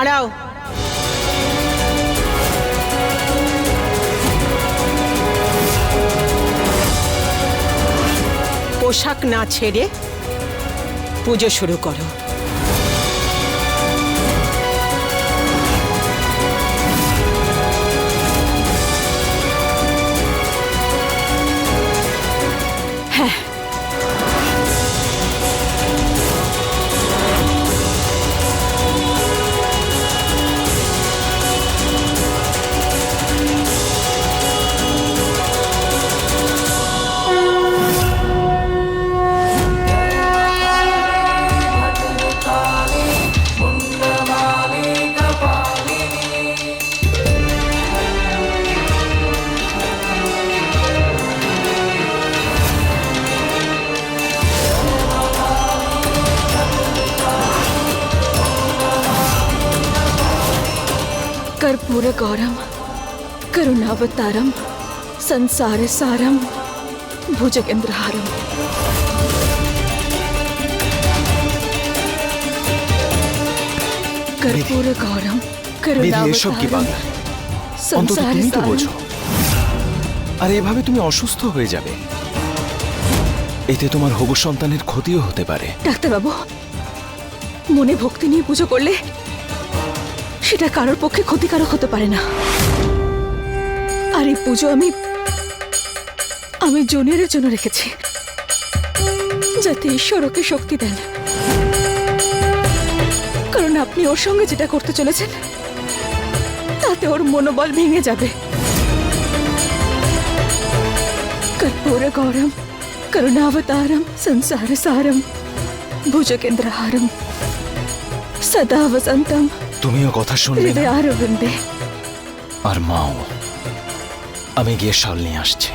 দাঁড়াও। পোশাক না ছেড়ে পুজো শুরু করো। হ্যাঁ गुणगौरम करुणावतारम संसार सारम भुजगेंद्रहारम কর্পূর গৌরম অন্তত তুমি তো বোঝো আর এভাবে তুমি অসুস্থ হয়ে যাবে। এতে তোমার হবু সন্তানের ক্ষতিও হতে পারে। ডাক্তারবাবু মনে ভক্তি নিয়ে পুজো করলে সেটা কারোর পক্ষে ক্ষতিকারক হতে পারে না। আর এই পুজো আমি আমি জুনিয়রের জন্য রেখেছি, যাতে ঈশ্বর ওকে শক্তি দেন। কারণ আপনি ওর সঙ্গে যেটা করতে চলেছেন, তাতে ওর মনোবল ভেঙে যাবে। কর্পূর গৌরম, করুণাবতারম, সংসার সারম, ভুজকেন্দ্রহারম, সদা বসন্তম। তুমিও কথা শুনবে না। আর মাও আমি গিয়ে শাল নিয়ে আসছি।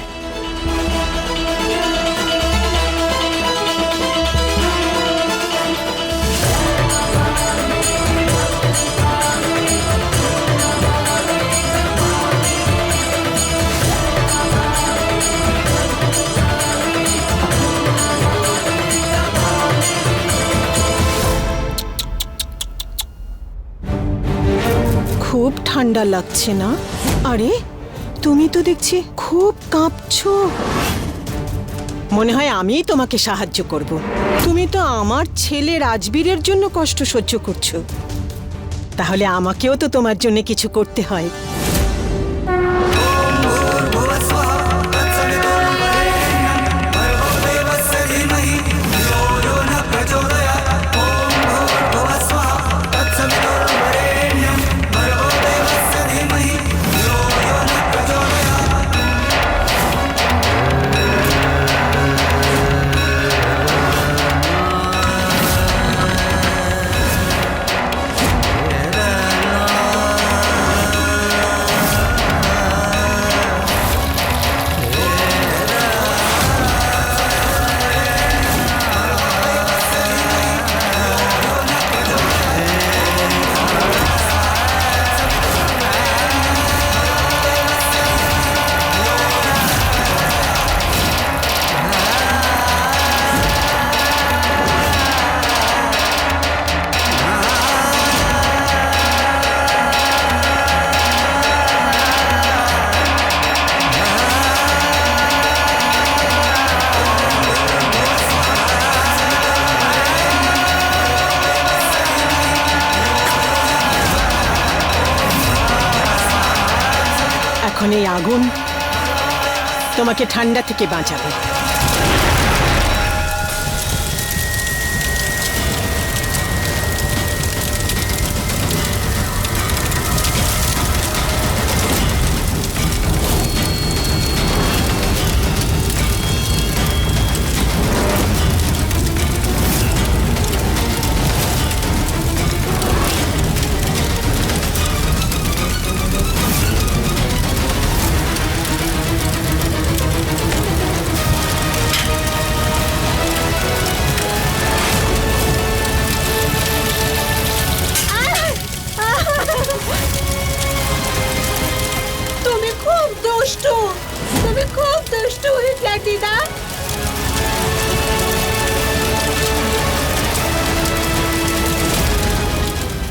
খুব ঠান্ডা লাগছে না? আরে, তুমি তো দেখছি খুব কাঁপছো। মনে হয় আমিই তোমাকে সাহায্য করব। তুমি তো আমার ছেলে রাজবীরের জন্য কষ্ট সহ্য করছ। তাহলে আমাকেও তো তোমার জন্য কিছু করতে হয়। তোমাকে ঠান্ডা থেকে বাঁচাবে দুষ্টু তুমি খুব দুষ্টু হিটলার দিদা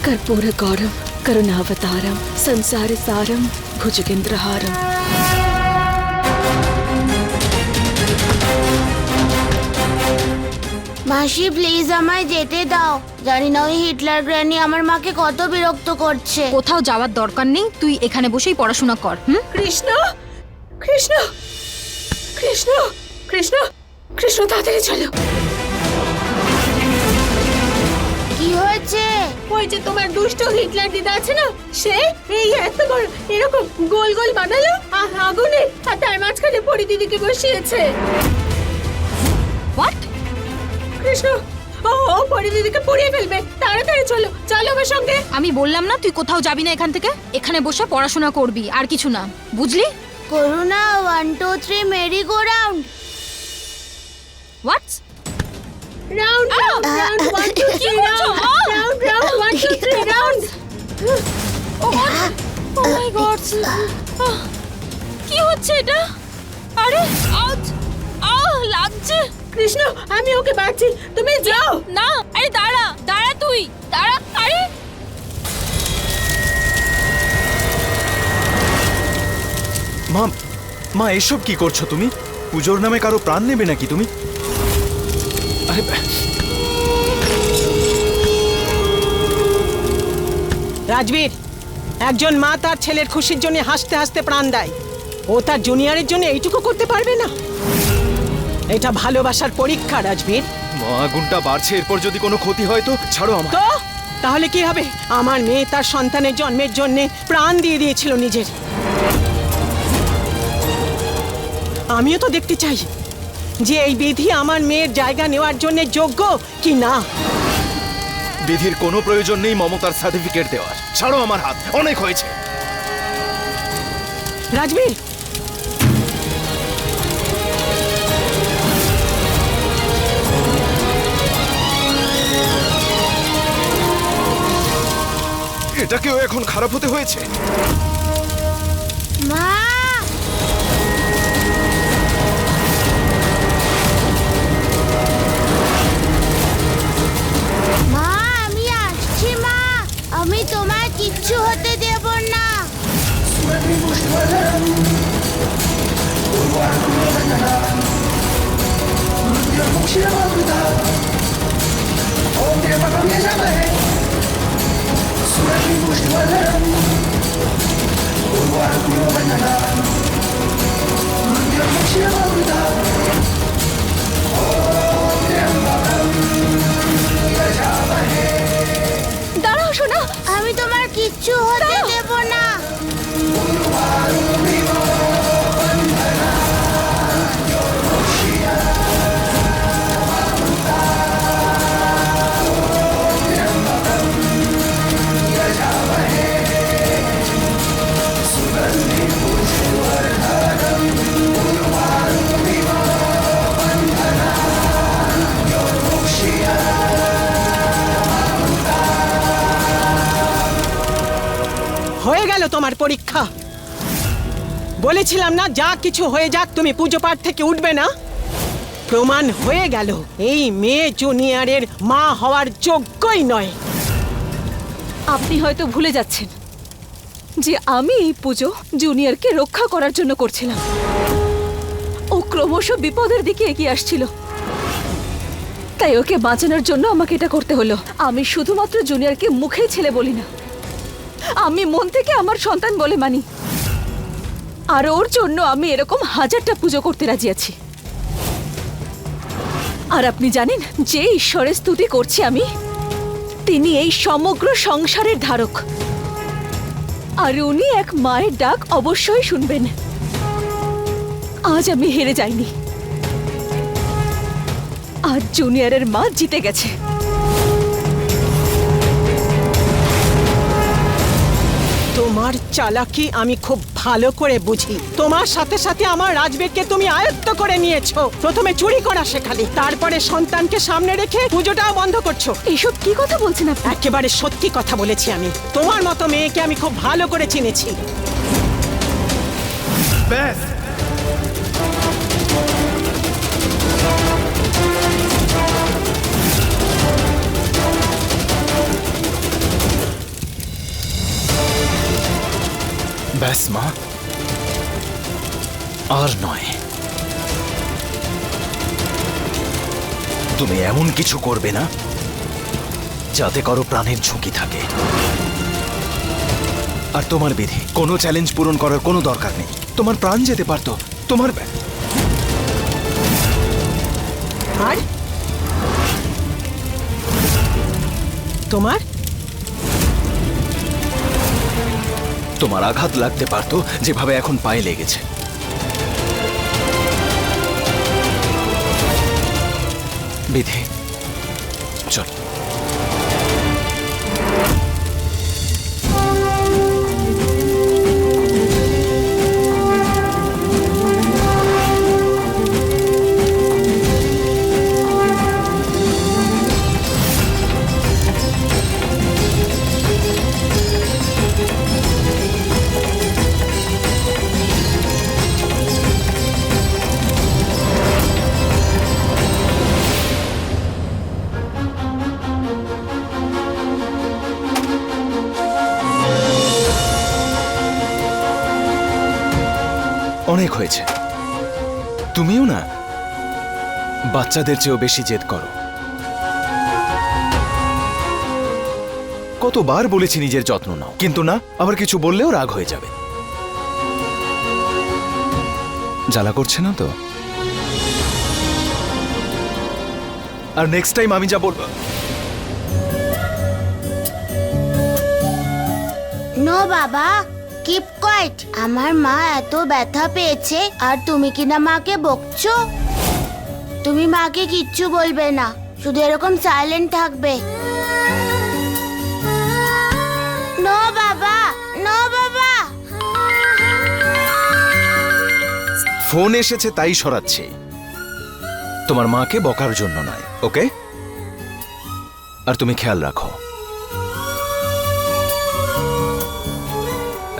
కర్పూర గౌరం కరుణావతారం సంసార సారం భుజగేంద్రహారం মাসি প্লিজ আমায় যেতে দাও জানি না ওই হিটলার গ্র্যানি আমার মাকে কত বিরক্ত করছে কোথাও যাওয়ার দরকার নেই তুই এখানে বসেই পড়াশোনা কর হুম কৃষ্ণ কৃষ্ণ! কৃষ্ণ! কৃষ্ণ! কৃষ্ণ তাড়াতাড়ি চলো। কি হয়েছে? ওই যে তোমার দুষ্ট হিটলার দিদা আছে না সে এই এত বড় এরকম গোল গোল বানালো আগুনে আর তার মাঝখানে পরি দিদিকে বসিয়েছে। হোয়াট কৃষ্ণ ও পরি দিদিকে পুড়িয়ে ফেলবে। তাড়াতাড়ি চলো চলো আমার সঙ্গে। আমি বললাম না তুই কোথাও যাবি না এখান থেকে? এখানে বসে পড়াশোনা করবি আর কিছু না। বুঝলি? Karuna one two three merry go round what round round round one two three round round round one two three round oh my god কি হচ্ছে এটা? আরে আউট আহ লাগছে। কৃষ্ণ আমি ওকে বাঁচছি তুমি যাও। না আরে দাঁড়া দাঁড়া তুই। দাঁড়া মা মা এসব কি করছ তুমি? পুজোর নামে কারও প্রাণ নেবে নাকি তুমি? আরে রাজবীর একজন মা তার ছেলের খুশির জন্য হাসতে হাসতে প্রাণ দেয়। ও তার জুনিয়রের জন্য এইটুকু করতে পারবে না। এটা ভালোবাসার পরীক্ষা রাজবীর। মা আগুনটা বাড়ছে এরপর যদি কোনো ক্ষতি হয় তো ছাড়ো আমার তো তাহলে কি হবে? আমার মেয়ে তার সন্তানের জন্মের জন্য প্রাণ দিয়ে দিয়েছিল নিজের। আমিও তো দেখতে চাই যে এই বিধি আমার মেয়ের জায়গা নেওয়ার জন্য যোগ্য কি না। বিধির কোনো প্রয়োজন নেই মমতার সার্টিফিকেট দেওয়ার। ছাড়ো আমার হাত অনেক হয়েছে। রাজবীর! এটাকেও এখন খারাপ হতে হয়েছে? তোমার কিচ্ছু হতে দেব না। দাঁড়াও তোমার তোমার পরীক্ষা। বলেছিলাম না, যা কিছু হয়ে যাক, তুমি পুজো পাঠ থেকে উঠবে না। প্রমাণ হয়ে গেল, এই মেয়ে জুনিয়রের মা হওয়ার যোগ্যই নয়। আপনি হয়তো ভুলে যাচ্ছেন যে আমি এই পুজো জুনিয়রকে রক্ষা করার জন্য করছিলাম। ও ক্রমশ বিপদের দিকে এগিয়ে আসছিল। তাই ওকে বাঁচানোর জন্য আমাকে এটা করতে হলো। আমি শুধুমাত্র জুনিয়রকে মুখেই ছেলে বলি না আমি মন থেকে আমার সন্তান বলে মানি। আর ওর জন্য আমি এরকম হাজারটা পুজো করতে রাজি আছি। আর আপনি জানেন, যে ঈশ্বরের স্তুতি করছি আমি, তিনি এই সমগ্র সংসারের ধারক। আর উনি এক মায়ের ডাক অবশ্যই শুনবেন। আজ আমি হেরে যাইনি। আজ জুনিয়রের মা জিতে গেছে। তোমার চালাকি আমি খুব ভালো করে বুঝি। তোমার সাথে সাথে আমার রাজবীরকে তুমি আয়ত্ত করে নিয়েছো। প্রথমে চুরি করা শেখালে তারপরে সন্তানকে সামনে রেখে পুজোটাও বন্ধ করছ। এইসব কি কথা বলছেন আপনি? একেবারে সত্যি কথা বলেছি আমি। তোমার মতো মেয়েকে আমি খুব ভালো করে চিনেছি। ব্যাস। ব্যাস মা তুমি এমন কিছু করবে না? যাতে কারও প্রাণের ঝুঁকি থাকে। আর তোমার বিধি, কোনো চ্যালেঞ্জ পূরণ করার কোনো দরকার নেই। তোমার প্রাণ যেতে পারতো, তোমার আর? তোমার? তোমার আঘাত লাগতে পারত যেভাবে এখন পায়ে লেগেছে। বিধি চল। হয়েছে। তুমিও না বাচ্চাদের চেয়েও বেশি জেদ করো। কতবার বলেছি নিজের যত্ন নাও, কিন্তু না, আবার কিছু বললেও রাগ হয়ে যাবে। জ্বালা করছে না তো? আর নেক্সট টাইম আমি যা বলব নো বাবা কিপ কোয়াইট আমার মা এত ব্যথা পেয়েছে, আর তুমি কিনা মাকে বকছো? তুমি মাকে কিচ্ছু বলবে না, শুধু এরকম সাইলেন্ট থাকবে। নো বাবা! নো বাবা! ফোন এসেছে, তাই সরাচ্ছি। তোমার মাকে বকার জন্য নয় ওকে আর তুমি খেয়াল রাখো।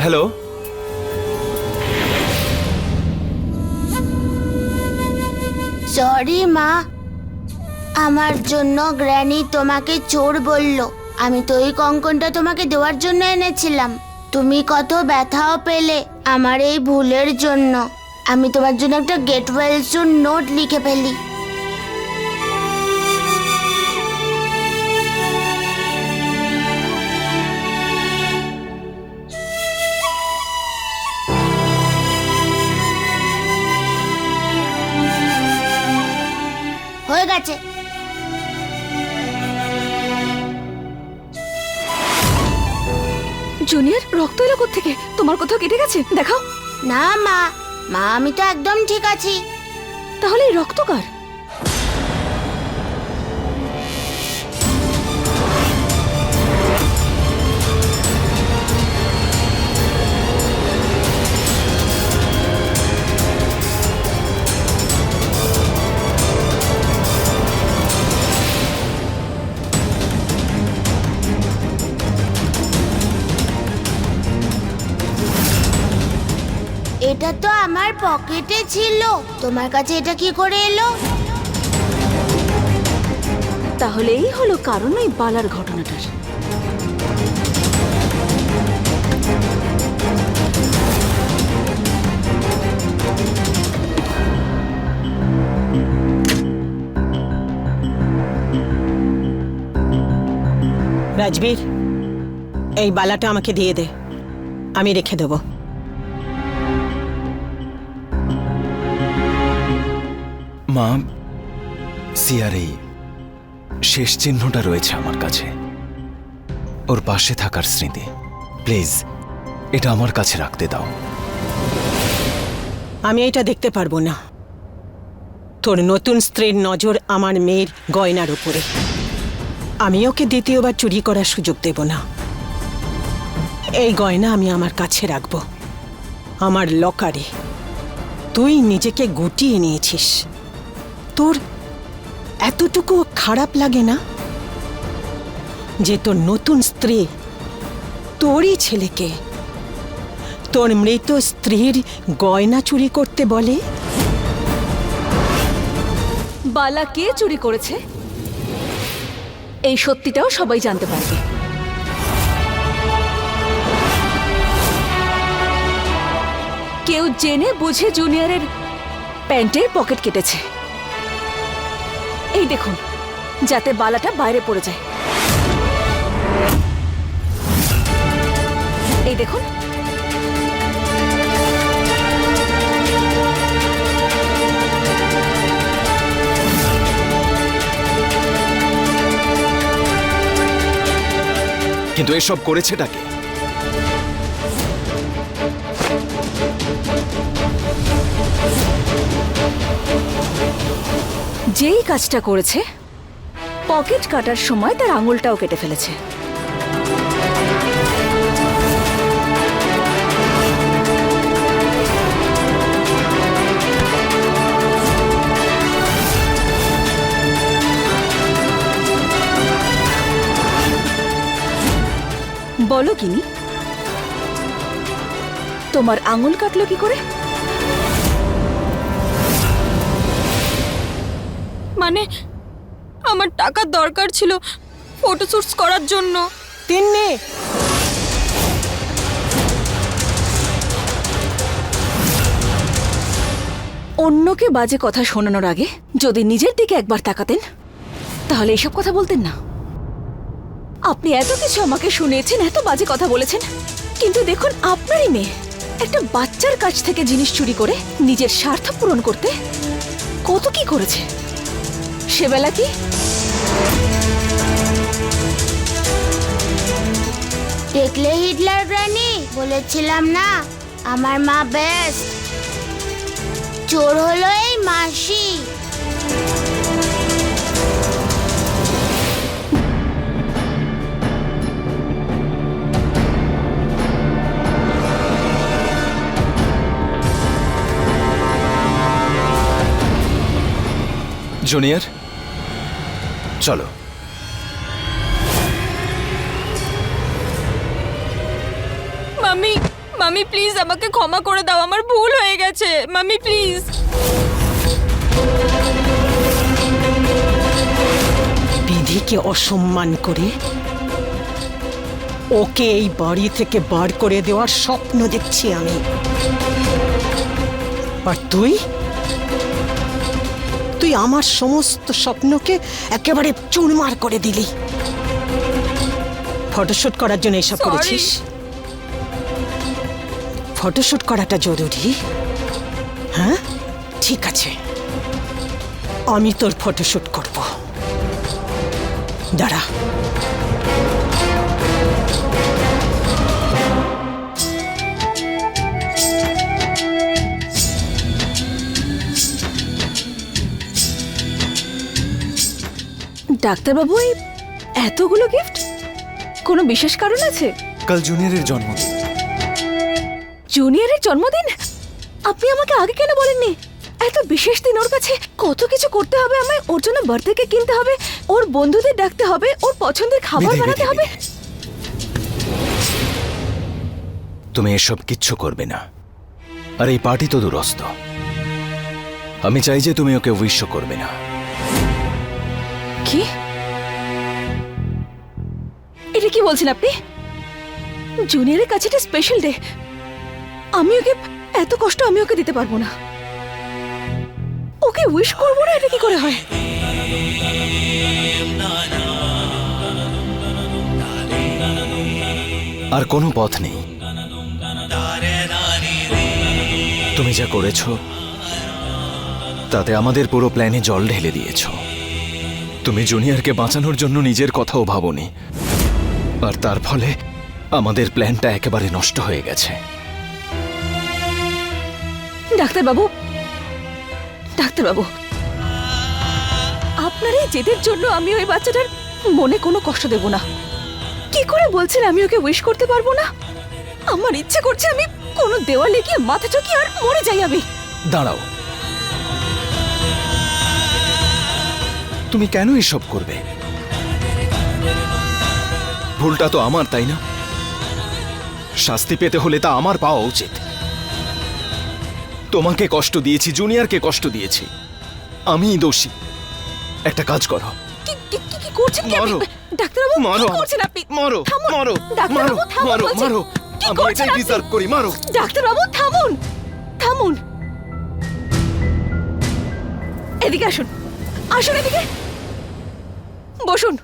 হ্যালো? সরি মা। আমার জন্য গ্র্যানি তোমাকে চোর বলল। আমি তো ওই কঙ্কনটা তোমাকে দেওয়ার জন্য এনেছিলাম। তুমি কত ব্যথাও পেলে আমার এই ভুলের জন্য। আমি তোমার জন্য একটা গেট ওয়েল নোট লিখে ফেলি। গেছে জুনিয়র রক্ত এলো থেকে তোমার কোথাও কেটে গেছে? দেখো না মা। মা আমি তো একদম ঠিক আছি। তাহলে রক্ত কার? পকেটে ছিল। তোমার কাছে এটা কি করে এলো? তাহলে এই হলো কারণ ওই বালার ঘটনাটার। রাজবীর, এই বালাটা আমাকে দিয়ে দে। আমি রেখে দেবো। মা সিয়ার এই শেষ চিহ্নটা রয়েছে আমার কাছে। ওর পাশে থাকার স্মৃতি। প্লিজ, এটা আমার কাছে রাখতে দাও। আমি এটা দেখতে পারব না। তোর নতুন স্ত্রীর নজর আমার মেয়ের গয়নার উপরে। আমি ওকে দ্বিতীয়বার চুরি করার সুযোগ দেব না। এই গয়না আমি আমার কাছে রাখব। আমার লকারে। তুই নিজেকে গুটিয়ে নিয়েছিস। তোর এতটুকু খারাপ লাগে না? যে তোর নতুন স্ত্রী, তোরই ছেলেকে তোর মৃত স্ত্রীর গয়না চুরি করতে বলে? বালা কে চুরি করেছে? এই সত্যিটাও সবাই জানতে পারবে। কেউ জেনে বুঝে জুনিয়রের প্যান্টের পকেট কেটেছে। এই দেখুন যাতে বালাটা বাইরে পড়ে যায়। এই দেখুন। কিন্তু এসব করেছেটা কে? যেই কাজটা করেছে, পকেট কাটার সময় তার আঙুলটাও কেটে ফেলেছে। বলো কিনি তোমার আঙুল কাটলো কি করে? মানে আমার টাকার দরকার ছিল ফটোশুটস করার জন্য। তিন্নি! অন্যকে বাজে কথা শোনানোর আগে যদি নিজের দিকে একবার তাকাতেন তাহলে এসব কথা বলতেন না। আপনি এত কিছু আমাকে শুনিয়েছেন এত বাজে কথা বলেছেন কিন্তু দেখুন আপনারই মেয়ে একটা বাচ্চার কাছ থেকে জিনিস চুরি করে নিজের স্বার্থ পূরণ করতে কত কি করেছে। সেবেলা কি? দেখলে হিটলার গ্র্যানি বলেছিলাম না আমার মা বেস্ট চোর হলো এই মাসি। জুনিয়র চলো। মামি মামি প্লিজ আমাকে ক্ষমা করে দাও আমার ভুল হয়ে গেছে। মামি প্লিজ বিধিকে অসম্মান করে ওকে এই বাড়ি থেকে বার করে দেওয়ার স্বপ্ন দেখছি আমি। আর তুই? তুই আমার সমস্ত স্বপ্নকে একেবারে চুরমার করে দিলি। ফটোশুট করার জন্য এসব করেছিস? ফটোশুট করাটা জরুরি? হ্যাঁ? ঠিক আছে। আমি তোর ফটোশুট করব। দাঁড়া। ডাক্তারবাবু এই এতগুলো গিফট কোনো বিশেষ কারণ আছে? কাল জুনিয়রের জন্মদিন। জুনিয়রের জন্মদিন? আপনি আমাকে আগে কেন বলেননি? এত বিশেষ দিন ওর কাছে কত কিছু করতে হবে আমায় ওর জন্য বার্থডে কিনতে হবে ওর বন্ধুদের ডাকতে হবে ওর পছন্দের খাবার বানাতে হবে। তুমি এসব কিচ্ছু করবে না। আর এই পার্টি তো দুরস্ত। আমি চাই যে তুমি ওকে উইশ করবে না। কি? এটা কি বলছেন আপনি? জুনিয়রের কাছে এটা স্পেশাল ডে আমি ওকে এত কষ্ট আমি ওকে দিতে পারব না। ওকে উইশ করব না, এটা কি করে হয়? আর কোনো পথ নেই। তুমি যা করেছ, তাতে আমাদের পুরো প্ল্যানে জল ঢেলে দিয়েছ। তুমি জুনিয়রকে বাঁচানোর জন্য নিজের কথাও ভাবনি। আর তার ফলে আমাদের প্ল্যানটা একেবারে নষ্ট হয়ে গেছে। ডাক্তারবাবু ডাক্তারবাবু আপনার এই জেদের জন্য আমি ওই বাচ্চাটার মনে কোনো কষ্ট দেব না। কি করে বলছেন আমি ওকে উইশ করতে পারব না? আমার ইচ্ছে করছে আমি কোনো দেওয়ালে গিয়ে মাথা চকি আর মরে যাই আমি। দাঁড়াও তুমি কেন এসব করবে? ভুলটা তো আমার তাই না? শাস্তি পেতে হলে তা আমার পাওয়া উচিত। তোমাকে কষ্ট দিয়েছি জুনিয়রকে কষ্ট দিয়েছি। আমিই দোষী। একটা কাজ করো। কি কি- কি- কি করছেন কি আপনি? ডাক্তারবাবু মারো করছেন আপনি? মারো মারো মারো মারো মারো। আমি এটাই ডিজার্ভ করি মারো। ডাক্তারবাবু থামুন। থামুন। এদিকে আসুন। আসুন এদিকে। বসুন।